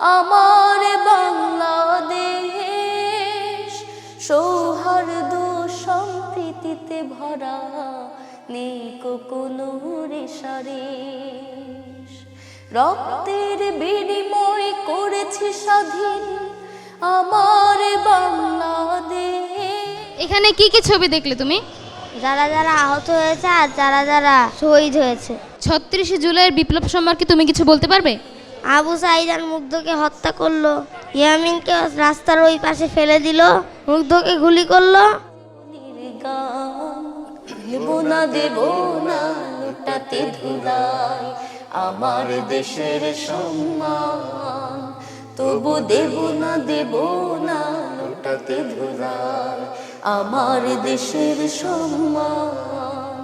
আমার বাংলাদেশ সৌহার্দ্য সম্প্রীতিতে ভরা নেই কোনো রেশারেশ রক্তের বিনিময় করেছি স্বাধীন আমার বাংলাদেশ। এখানে কি কি ছবি দেখলে তুমি? যারা যারা আহত হয়েছে আর যারা যারা শহীদ হয়েছে। ছত্রিশে জুলাইয়ের বিপ্লব সম্পর্কে তুমি কিছু বলতে পারবে? আবু সাইদান মুগ্ধকে হত্যা করল, ইয়ামিনকে রাস্তার ওই পাশে ফেলে দিল, মুগ্ধকে গুলি করল। দেব না দেব না, লুটাতে ধুলাই আমার দেশের সম্মান। তবু দেব না দেব না, লুটাতে ধুলাই আমার দেশের সম্মান।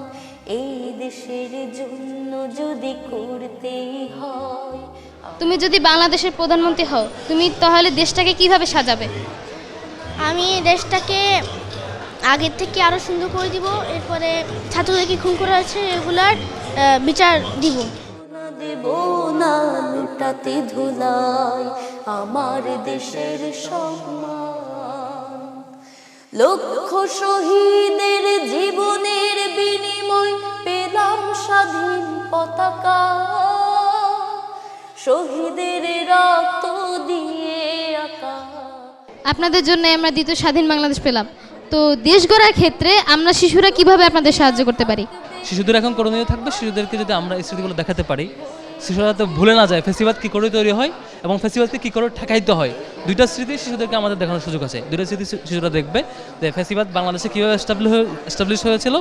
এই দেশের জন্য যদি করতেই হয় তুমি যদি বাংলাদেশের প্রধানমন্ত্রী হও তুমি তাহলে দেশটাকে কীভাবে সাজাবে? আমি দেশটাকে আগের থেকে আরও সুন্দর করে দিব এরপরে ছাত্রদেরকে খুন করা হয়েছে এগুলার বিচার দিব। না দেব না লুটাতে ধুলাই আমার দেশের সম্মান। লক্ষ শহীদের জীবনের বিনিময় পেলাম স্বাধীন পতাকা। শহীদের রক্ত দিয়ে আঁকা। আপনাদের জন্য আমরা দ্বিতীয় স্বাধীন বাংলাদেশ পেলাম। তো দেশ গড়ার ক্ষেত্রে আমরা শিশুরা কীভাবে আপনাদের সাহায্য করতে পারি? শিশুদের এখন করণীয় থাকবে শিশুদেরকে যদি আমরা এই স্মৃতিগুলো দেখাতে পারি শিশুরা যাতে ভুলে না যায় ফেসিবাদ কী করে তৈরি হয় এবং ফেসিবাদকে কী করে ঠেকাইতে হয়। দুইটা স্মৃতি শিশুদেরকে আমাদের দেখানোর সুযোগ আছে। দুইটা স্মৃতি শিশুরা দেখবে যে ফেসিবাদ বাংলাদেশে কীভাবে এস্টাবলিশ হয়েছিল।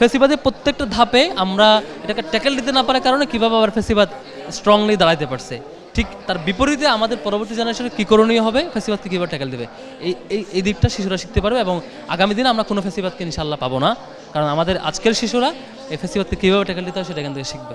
ফেসিবাদের প্রত্যেকটা ধাপে আমরা এটাকে ট্যাকেল দিতে না পারার কারণে কীভাবে আবার ফেসিবাদ স্ট্রংলি দাঁড়াইতে পারছে। ঠিক তার বিপরীতে আমাদের পরবর্তী জেনারেশনে কী করণীয় হবে? ফেসিবাদকে কীভাবে ট্যাকেল দেবে? এই এই এই দিকটা শিশুরা শিখতে পারবে এবং আগামী দিনে আমরা কোনো ফেসিবাদকে ইনশাল্লাহ পাবো না। কারণ আমাদের আজকের শিশুরা এই ফেসিবাদকে কীভাবে ট্যাকেল দিতে হয় সেটা এখান থেকে শিখবে।